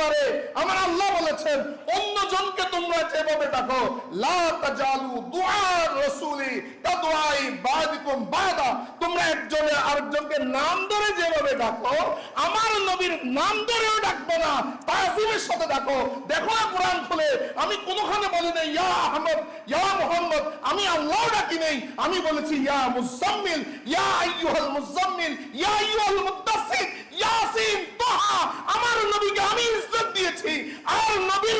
পারে। আমার আল্লাহ বলেছেন অন্য জনকে তোমরা যেভাবে ডাকো, লা তাজালু দুআর রাসূলি কাদুআই বাদিকুম বাদা। তোমরা একজনে আরেকজনকে নাম ধরে যেভাবে ডাকো, আমার নবীর নাম ধরেও ডাকবো না, তাজিমের সাথে ডাকো। দেখো না কোরআন খুলে, আমি কোনোখানে বলি নাই, ইয়া আহমদ, ইয়া মুহাম্মদ, আমি আল্লাহ ডাকি নেই। আমি বলেছি, ইয়া মুজাম্মিল, ইয়া আইয়ুহাল মুজাম্মিল, ইয়া আইয়ুহাল মুদাসসির। ইয়াসিন তাহা আমার নবীকে আমি ইজ্জত দিয়েছি। আর নবীর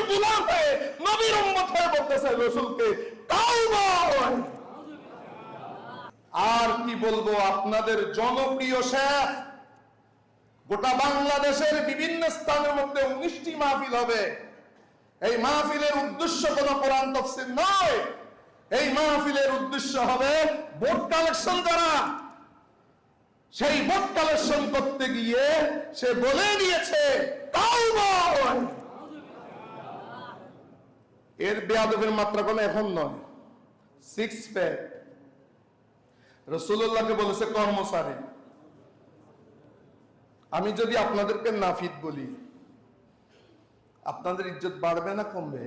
হয়ে, নবীর উম্মত হয়ে বলতেছে রাসূলকে আর কি বলব আপনাদের জনপ্রিয় শেখ, গোটা বাংলাদেশের বিভিন্ন স্থানের মধ্যে উনিশটি মাহফিল হবে। এই মাহফিলের উদ্দেশ্য কোন কোরআন তফসিল নয়। এই মাহফিলের উদ্দেশ্য হবে ভোট কালেকশন করা। সেই ভোট কালেকশন করতে গিয়ে সে বলে দিয়েছে এর বেয়াদবের মাত্রা কোনো এখন নয়। সিক্স প্যাক রসুল্লাহকে বলেছে কর্মচারী আমি যদি আপনাদেরকে নাফিদ বলি, আপনাদের ইজ্জত বাড়বে না কমবে?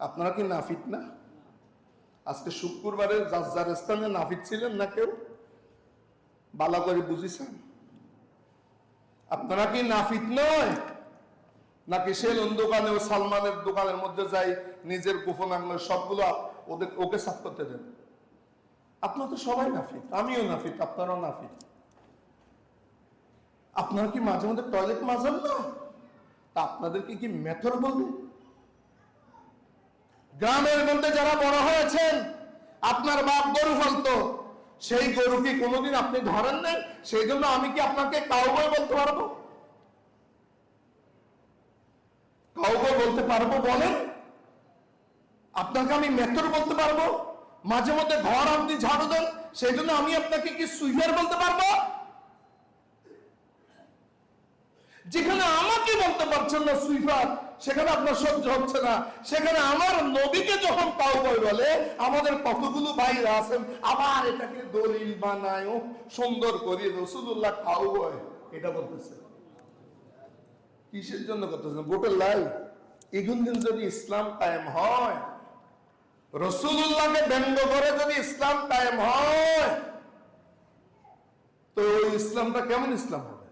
আপনারা কি নাফিদ না? আজকে শুক্রবারে যার যার স্থানে নাফিদ ছিলেন না কেউ? বালা করে বুঝিছেন? আপনারা কি নাফিদ নয়? নাকি সেলুন দোকানে ও সালমানের দোকানের মধ্যে যাই নিজের গোপন আঙ্গলের সবগুলো ওদের ওকে সাফ করতে দেন? আপনারা তো সবাই নাফিক, আমিও নাফিক, আপনারাও নাফিক। আপনারা কি মাঝে মধ্যে টয়লেট মাজান না? তা আপনাদেরকে কি মেথর বলবে? গ্রামের মধ্যে যারা বড় হয়েছেন, আপনার বাপ গরু ফলতো সেই গরু কি কোনোদিন আপনি ধরেন নাই? সেই জন্য আমি কি আপনাকে কাউবয় বলতে পারব? কাউবয় বলতে পারব বলেন? আপনাকে আমি মেথর বলতে পারব? মাঝে মধ্যে ঘর আপনি ঝাড়ু দেন, সেই জন্য আমি আপনাকে কি সুইপার বলতে পারব? যেখানে আমাকে বলতে পারছেন না সুইপার সেখানে আপনার সহ্য হচ্ছে না। সেখানে আমার নবীকে যখন কাউবয় বলে, আমাদের কতগুলো ভাইরা আছেন? আবার এটাকে দলিল বানায় সুন্দর করে রসুল্লাহ কাউবয় এটা বলতেছে। কিসের জন্য করতেছেন ভোটের লাই। এগুন দিন যদি ইসলাম কায়েম হয় রসুল্লাহকে ব্যঙ্গ করে যদি ইসলাম কায়েম হয়, তো ইসলামটা কেমন ইসলাম হবে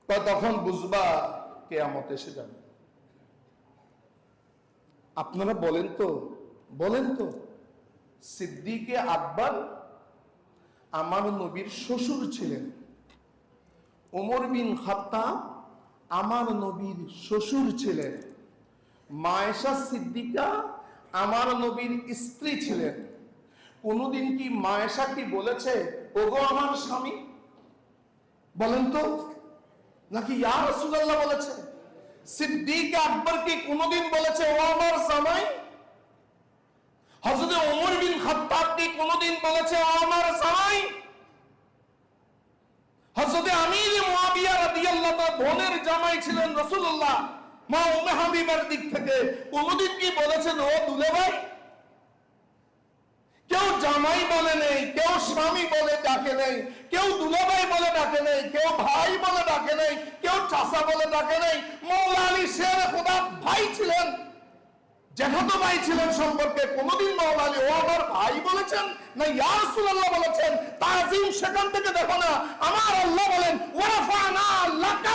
বা তখন বুঝবা কেয়ামত এসে যাবে। আপনারা বলেন তো বলেন তো, সিদ্দিকে আকবর আমার নবীর শ্বশুর ছিলেন। ওমর বিন খাত্তাব আমার নবীর শ্বশুর ছিলেন। মায়েশা সিদ্দিকা আমার নবীর স্ত্রী ছিলেন। কোনদিন কি মায়েশা কি বলেছে, ওগো আমার স্বামী? বলেন তো। নাকি ইয়া রাসূলুল্লাহ বলেছে? সিদ্দিক আকবর কি কোনদিন বলেছে, ও আমার জামাই হযরত ওমর বিন খাত্তাব কি কোনদিন বলেছে, ও আমার জামাই হযরত আমির মুয়াবিয়া রাদিয়াল্লাহু তাআলা বোনের জামাই ছিলেন রাসূলুল্লাহ। মা উম্মে হাবিবার দিক থেকে কোনদিন কি বলেছেন, ও দুলে ভাই কেউ জামাই বলে নেই, কেউ স্বামী বলে ডাকে নেই, কেউ দুলাভাই বলে ডাকে নেই, কেউ ভাই বলে ডাকে নেই, কেউ চাষা বলে ডাকে নেই। মৌলানি শের খোদা ভাই ছিলেন। জ্যাঠাতো ভাই ছিলেন সম্পর্কে কোনদিন আলী ও আমার ভাই বলেছেন? না বলেছেন? তাজিম সেখান থেকে দেখো না, আমার আল্লাহ বলেন লাকা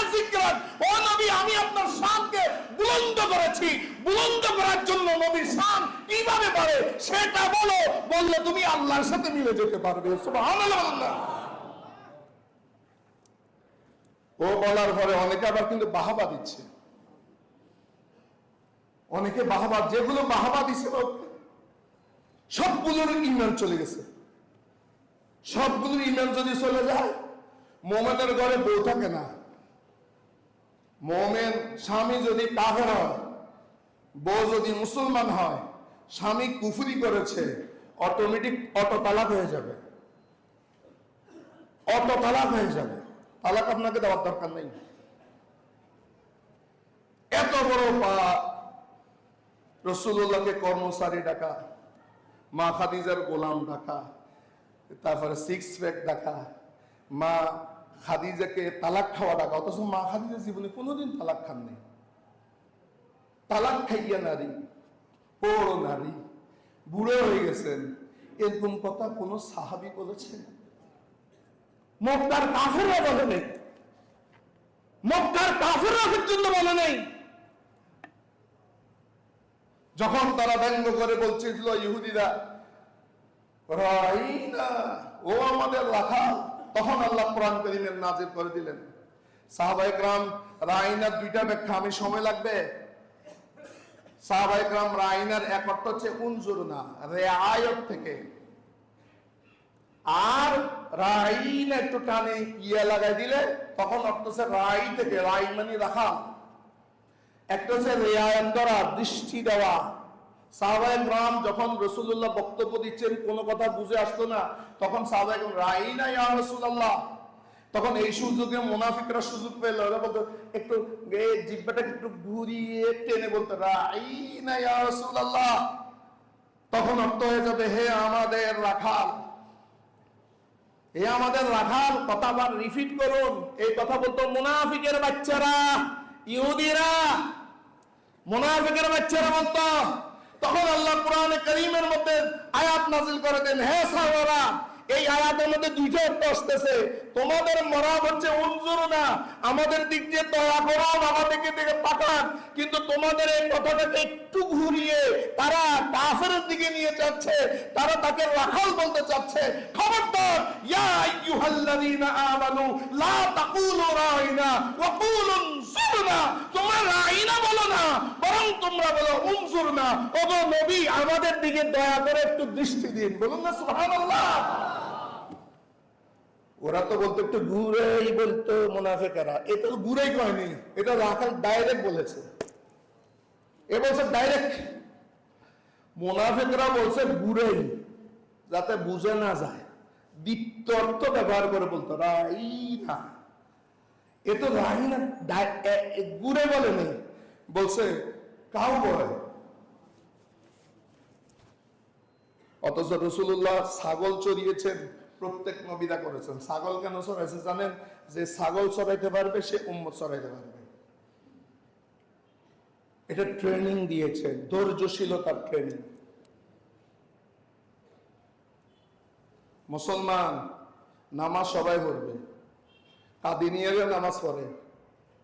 ও নবী, আমি আপনার শানকে বুলন্দ করেছি। বুলন্দ করার জন্য নবীর শান কীভাবে পারে সেটা বলো। বললে তুমি আল্লাহর সাথে মিলে যেতে পারবে। সুবহানাল্লাহ ও বলার পরে অনেকে আবার কিন্তু বাহাবা দিচ্ছে। অনেকে বাহাবা, যেগুলো বাহাবা দিছিল সবগুলোর ইমান চলে গেছে। সবগুলোর ইমান যদি চলে যায়, মোমেনের ঘরে বউ থাকে না। মোমেন স্বামী যদি কাফের হয়, বউ যদি মুসলমান হয়, স্বামী কুফরি করেছে অটোমেটিক অটো তালাক হয়ে যাবে। অটো তালাক হয়ে যাবে। তালাক আপনাকে দেওয়ার দরকার নেই। এত বড় পাপ রসুল্লাহকে কর্মচারী ডাকা, মা খাদিজার গোলাম ডাকা, তারপরে সিক্স প্যাক ডাকা, মা খাদিজাকে তালাক খাওয়া ডাকা, অথচ মা খাদিজা জীবনে কোনোদিন তালাক খান খাননি তালাক খাইয়া নারী বড় নারী, বুড়ো হয়ে গেছেন, এরকম কথা কোন সাহাবি বলেছেন? মক্কার কাফেররা বলে নেই। মক্কার কাফেররা পর্যন্ত বলে নেই। যখন তারা ব্যঙ্গ করে বলছিল ইহুদিরা ও আমাদের রাখাল তখন আল্লাহ কোরআন করিমের নাজির করে দিলেন। রাইনার দুইটা ব্যাখ্যা, আমি সময় লাগবে? সাহাবাইকরাম রাইনার এক অর্থ হচ্ছে উনজুর না, রেআয়ত থেকে। আর রাইন একটু টানে ইয়ে লাগাই দিলে, তখন অর্থ হচ্ছে রাই থেকে, রাই মানে রাখা একটা হচ্ছে রেয়ায়ত করা, দৃষ্টি দেওয়া। সাহবায় রাম যখন রসুল্লাহ বক্তব্য দিচ্ছেন, কোনো কথা বুঝে আসতো না, তখন সাহবায় রাই না ইয়া রসুল্লাহ তখন এই সুযোগে মোনাফিকরা সুযোগ পেল ওরা বলতো, একটু জিব্বাটাকে একটু ঘুরিয়ে টেনে বলতো রাই না ইয়া রসুল্লাহ তখন অর্থ হয়ে যাবে, হে আমাদের রাখাল। এ আমাদের রাখাল, কথা আবার রিপিট করুন। এই কথা বলতো মুনাফিকের বাচ্চারা। ইহুদিরা, মুনাফিকের বাচ্চারা বলতো, তখন আল্লাহ কোরআনে করিমের মধ্যে আয়াত নাজিল করে দেন, হে সাহাবারা, এই আয়াতের মধ্যে দুইটা অর্থ আসতেছে। তোমাদের মরাব হচ্ছে উনজুর না, আমাদের দিক দিয়ে দয়া করো আমাদেরকে দিকে তাকান। কিন্তু তোমাদের এই কথাটাকে একটু ঘুরিয়ে তারা কাফেরের দিকে নিয়ে যাচ্ছে, তারা তাকে রাখাল বলতে চাচ্ছে। খবরদার, ইয়া আইয়ুহাল্লাযীনা আমানু, লা তাকুলু রাইনা, ওয়া কুলু উনজুরনা তোমরা রাইনা বলো না বরং তোমরা বলো উনজুরনা ওগো নবী, আমাদের দিকে দয়া করে একটু দৃষ্টি দিন। বলুন না, সুবহানাল্লাহ। ওরা তো বলতো, একটু ঘুরেই বলতো মুনাফেকারা। এটা তো ঘুরেই কয়নি, এটা রাখাল ডাইরেক্ট বলেছে। এ বলছে ডাইরেক্ট মুনাফেকরা বলছে ঘুরেই, যাতে বুঝে না যায়। দ্বিতীয় অর্থ ব্যবহার করে বলতো, রাই না। এ তো রাই না ঘুরে নেই বলছে কাউ বয়? অথচ রসুল্লাহ ছাগল চড়িয়েছেন, প্রত্যেক নবীরা করেছেন। ছাগল কেন চড়াইছে জানেন? যে ছাগল চড়াইতে পারবে, সে উম্মত চড়াইতে পারবে। এটা ট্রেনিং দিয়েছে, ধৈর্যশীলতার ট্রেনিং। মুসলমান, নামাজ সবাই পড়বে। কাদিনিয়ারও নামাজ পড়ে।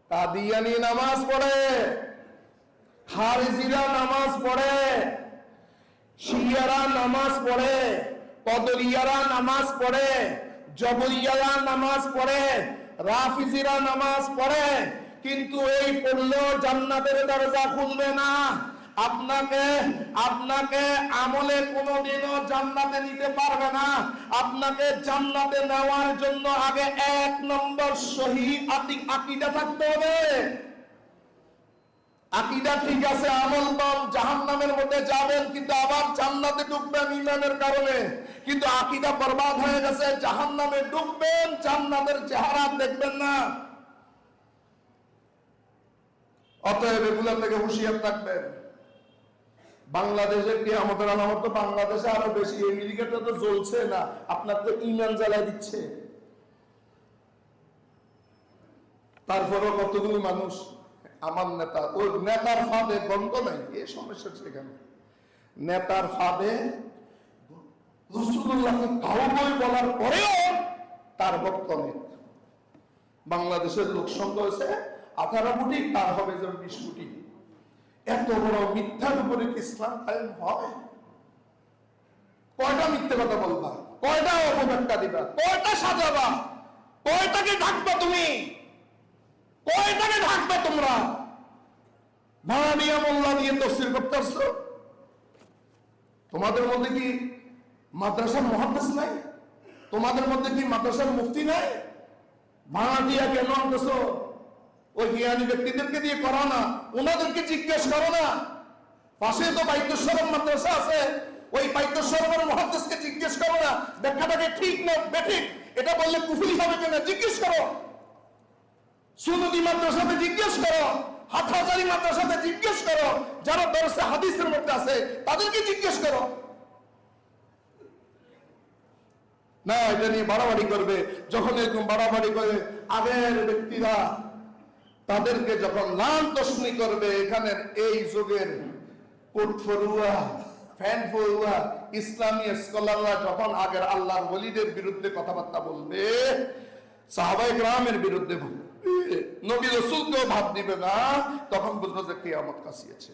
কাদিয়ানি নামাজ পড়ে। খারিজিরা নামাজ পড়ে, শিয়ারা নামাজ পড়ে কদরিয়ারা নামাজ পড়ে জবরিয়ারা নামাজ পড়ে, রাফিজিরা নামাজ পড়ে, কিন্তু এই পড়লেও জান্নাতের দরজা খুলবে না। আপনাকে আপনাকে আমলে কোনোদিনও জান্নাতে নিতে পারবে না। আপনাকে জান্নাতে নেওয়ার জন্য আগে এক নম্বর সহি আকিদা থাকতে হবে। আকিদা ঠিক আছে, আমল পাম জাহান নামের মধ্যে যাবেন, কিন্তু আবার জান্নাতে ঢুকবেন ইমানের কারণে। কিন্তু আকিদা বরবাদ হয়ে গেছে জাহান নামে ঢুকবেন জান্নাতের চেহারা দেখবেন না। অতএব এগুলা থেকে হুঁশিয়ার থাকবেন। বাংলাদেশে কি আমাদের আলামত তো বাংলাদেশে আরও বেশি আমেরিকাটা তো জ্বলছে না, আপনার তো ইমান জ্বালাই দিচ্ছে। তারপরও কতগুলো মানুষ আমার নেতা, ওই নেতার ফাঁদে বন্ধ নাই এই সমস্যা সেখানে নেতার ফাঁদে রসুল্লাহকে কাউবই বলার পরেও তার ভক্ত অনেক বাংলাদেশের লোক সংখ্যা হয়েছে, আঠারো কোটি, তার হবে যেন বিশ কোটি। এত বড় মিথ্যার উপরে ইসলাম হয়? কয়টা মিথ্যে কথা বলবা? কয়টা অপব্যাখ্যা দিবা? কয়টা সাজাবা? কয়টাকে ঢাকবা তুমি? কয়টাকে ঢাকবে তোমরা? ভাড়ানিয়া মোল্লা দিয়ে করতে আসছো তোমাদের মধ্যে কি মাদ্রাসার মহাদ্দেশ নাই? তোমাদের মধ্যে কি মাদ্রাসার মুক্তি নাই? ভাড়া দিয়া কেন আনতেছো? ওই জ্ঞানী ব্যক্তিদেরকে দিয়ে করো না, ওনাদেরকে জিজ্ঞেস করো না। পাশে তো বাইদ্যস্বরম মাদ্রাসা আছে, ওই বাইদ্যস্বরমের মহাদ্দেশকে জিজ্ঞেস করো না। ব্যাখ্যাটাকে ঠিক না, বেঠিক। এটা বললে কুফুরি হবে কিনা? জিজ্ঞেস করো। সুনদি মাদ্রাসাতে জিজ্ঞেস করো? মাদ্রাসাতে জিজ্ঞেস করো? যারা দরসে হাদিসের মধ্যে আছে, তাদেরকে জিজ্ঞেস করো। না, এটা নিয়ে বাড়াবাড়ি করবে। যখন এরকম বাড়াবাড়ি করে আগের ব্যক্তিরা, তাদেরকে যখন লাল তসনি করবে, এখানের এই যুগের কোট ফরুয়া, ফ্যান ফরুয়া, ইসলামী স্কলাররা যখন আগের আল্লাহর ওলিদের বিরুদ্ধে কথাবার্তা বলবে সাহাবাই গ্রামের বিরুদ্ধে বলবে। নবী রসুলকেও ভাব দিবে না তখন বুঝব যে কেয়ামত কাশিয়েছে।